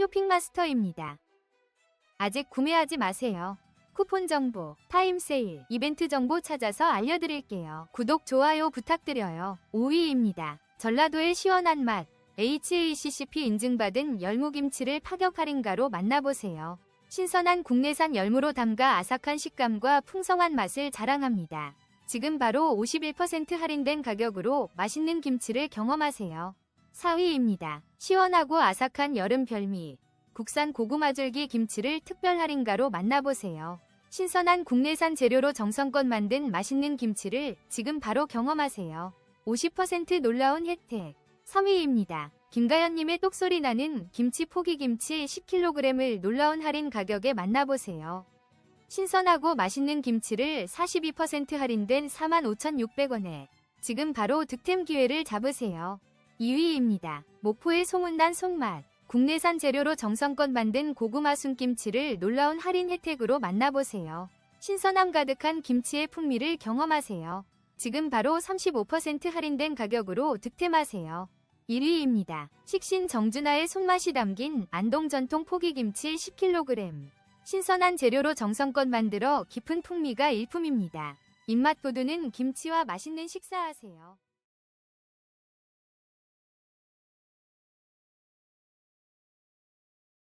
쇼핑마스터입니다. 아직 구매하지 마세요. 쿠폰 정보, 타임 세일, 이벤트 정보 찾아서 알려드릴게요. 구독, 좋아요 부탁드려요. 5위입니다. 전라도의 시원한 맛, HACCP 인증받은 열무김치를 파격 할인가로 만나보세요. 신선한 국내산 열무로 담가 아삭한 식감과 풍성한 맛을 자랑합니다. 지금 바로 51% 할인된 가격으로 맛있는 김치를 경험하세요. 4위입니다. 시원하고 아삭한 여름 별미, 국산 고구마 줄기 김치를 특별 할인가로 만나보세요. 신선한 국내산 재료로 정성껏 만든 맛있는 김치를 지금 바로 경험하세요. 50% 놀라운 혜택. 3위입니다. 김가연님의 똑소리 나는 김치 포기김치 10kg을 놀라운 할인 가격에 만나보세요. 신선하고 맛있는 김치를 42% 할인된 45,600원에 지금 바로 득템 기회를 잡으세요. 2위입니다. 목포의 소문난 손맛. 국내산 재료로 정성껏 만든 고구마 순김치를 놀라운 할인 혜택으로 만나보세요. 신선함 가득한 김치의 풍미를 경험하세요. 지금 바로 35% 할인된 가격으로 득템하세요. 1위입니다. 식신 정준하의 손맛이 담긴 안동 전통 포기김치 10kg. 신선한 재료로 정성껏 만들어 깊은 풍미가 일품입니다. 입맛 돋우는 김치와 맛있는 식사하세요.